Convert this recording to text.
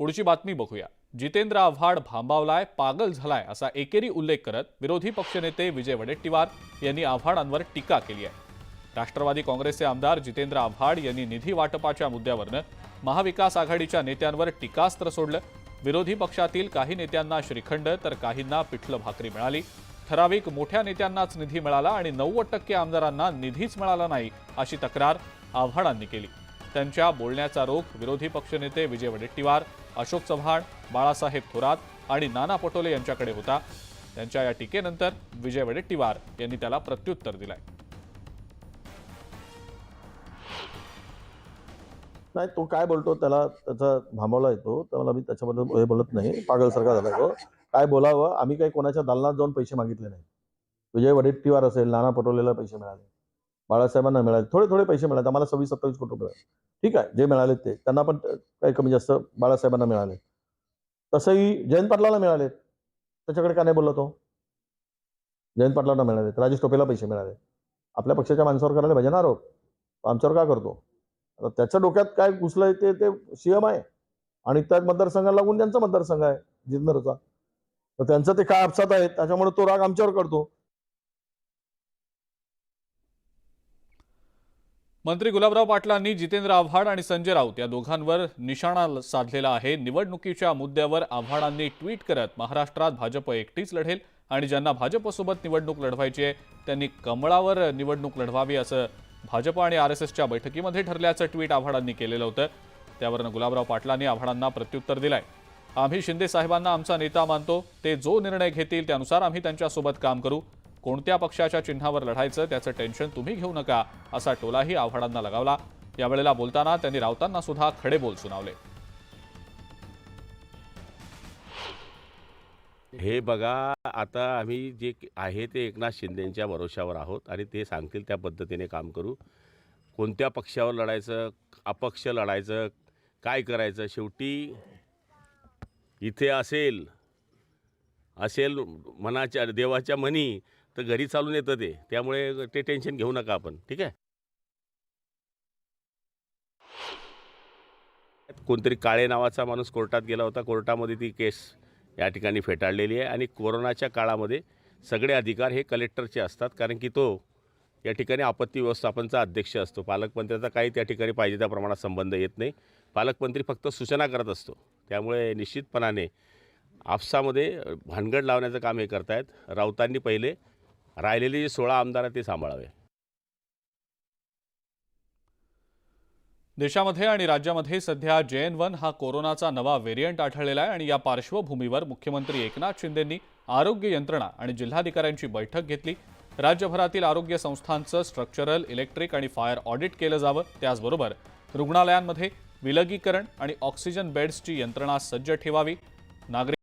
पुढची बातमी बघूया. जितेंद्र आव्हाड भांबावलाय पागल झालाय असा एकेरी उल्लेख करत विरोधी पक्षनेते विजय वडेट्टीवार यांनी आव्हाडांवर टीका केली आहे. राष्ट्रवादी काँग्रेसचे आमदार जितेंद्र आव्हाड यांनी निधी वाटपाच्या मुद्द्यावरनं महाविकास आघाडीच्या नेत्यांवर टीकास्त्र सोडलं. विरोधी पक्षातील काही नेत्यांना श्रीखंड तर काहींना पिठलं भाकरी मिळाली. ठराविक मोठ्या नेत्यांनाच निधी मिळाला आणि नव्वद टक्के आमदारांना निधीच मिळाला नाही अशी तक्रार आव्हाडांनी केली. त्यांच्या बोलण्याचा रोख विरोधी पक्षनेते विजय वडेट्टीवार अशोक चव्हाण बाळासाहेब थोरात आणि नाना पटोले यांच्याकडे होता. त्यांच्या या टीकेनंतर विजय वडेट्टीवार यांनी त्याला प्रत्युत्तर दिलंय. नाही तो काय बोलतो त्याला त्याचा भांबवला येतो. त्याला मी त्याच्याबद्दल हे बोलत नाही. पागलसारखा झाला तो. काय बोलावं? आम्ही काही कोणाच्या दालनात जाऊन पैसे मागितले नाही विजय वडेट्टीवार असेल नाना पटोलेला पैसे मिळाले. बाळासाहेबांना मिळाले. थोडे थोडे पैसे मिळाले. आम्हाला सव्वीस सत्तावीस कोटी रुपये. ठीक आहे जे मिळाले ते. त्यांना पण काही कमी जास्त बाळासाहेबांना मिळाले. तसंही जयंत पाटलाला मिळाले. त्याच्याकडे का नाही बोलला तो? जयंत पाटलांना मिळाले. राजेश टोपेला पैसे मिळाले. आपल्या पक्षाच्या माणसावर करायला पाहिजे ना आरोप. आमच्यावर का करतो? आता त्याच्या डोक्यात काय घुसलंय ते ते सीएम आहे. आणि त्या मतदारसंघाला लागून त्यांचा मतदारसंघ आहे जिंदरचा तर त्यांचं ते काय आपसात आहेत त्याच्यामुळे तो राग आमच्यावर करतो. मंत्री गुलाबराव पाटलांनी जितेंद्र आव्हाड आणि संजय राऊत या दोघांवर निशाणा साधलेला आहे. निवडणुकीच्या मुद्द्यावर आव्हाडांनी ट्विट करत महाराष्ट्रात भाजप एकटीच लढेल आणि ज्यांना भाजपसोबत निवडणूक लढवायची आहे त्यांनी कमळावर निवडणूक लढवावी असं भाजप आणि आर एस एसच्या बैठकीमध्ये ठरल्याचं ट्विट आव्हाडांनी केलेलं होतं. त्यावरनं गुलाबराव पाटलांनी आव्हाडांना प्रत्युत्तर दिलंय. आम्ही शिंदे साहेबांना आमचा नेता मानतो. ते जो निर्णय घेतील त्यानुसार आम्ही त्यांच्यासोबत काम करू. कोणत्या पक्षाच्या चिन्हावर लढायचं त्याचं टेन्शन तुम्ही घेऊ नका असा टोलाही आव्हाडांना लगावला. यावेळेला बोलताना त्यांनी राऊतांना सुद्धा खडे बोल सुनावले. हे बघा आता आम्ही जे आहे ते एकनाथ शिंदेंच्या भरोशावर आहोत आणि ते सांगतील त्या पद्धतीने काम करू. कोणत्या पक्षावर लढायचं अपक्ष लढायचं काय करायचं शेवटी इथे असेल असेल मनाच्या देवाच्या मनी तर घरी चालून येतं ते. त्यामुळे ते टेन्शन घेऊ नका आपण. ठीक आहे? कोणतरी काळे नावाचा माणूस कोर्टात गेला होता. कोर्टामध्ये ती केस या ठिकाणी फेटाळलेली आहे आणि कोरोनाच्या काळामध्ये सगळे अधिकार हे कलेक्टरचे असतात कारण की तो या ठिकाणी आपत्ती व्यवस्थापनचा अध्यक्ष असतो. पालकमंत्र्याचा काही त्या ठिकाणी पाहिजे त्या प्रमाणात संबंध येत नाही. पालकमंत्री फक्त सूचना करत असतो. त्यामुळे निश्चितपणाने आपसामध्ये भानगड लावण्याचं काम हे करतायत. राऊतांनी पहिले राहिलेले जे सोळा आमदार आहेत ते सांभाळावे. देशामध्ये आणि राज्यामध्ये सध्या जे एन वन हा कोरोनाचा नवा व्हेरियंट आढळलेला आहे आणि या पार्श्वभूमीवर मुख्यमंत्री एकनाथ शिंदेंनी आरोग्य यंत्रणा आणि जिल्हाधिकाऱ्यांची बैठक घेतली. राज्यभरातील आरोग्य संस्थांचं स्ट्रक्चरल इलेक्ट्रिक आणि फायर ऑडिट केलं जावं त्याचबरोबर रुग्णालयांमध्ये विलगीकरण आणि ऑक्सिजन बेड्सची यंत्रणा सज्ज ठेवावी. नागरिक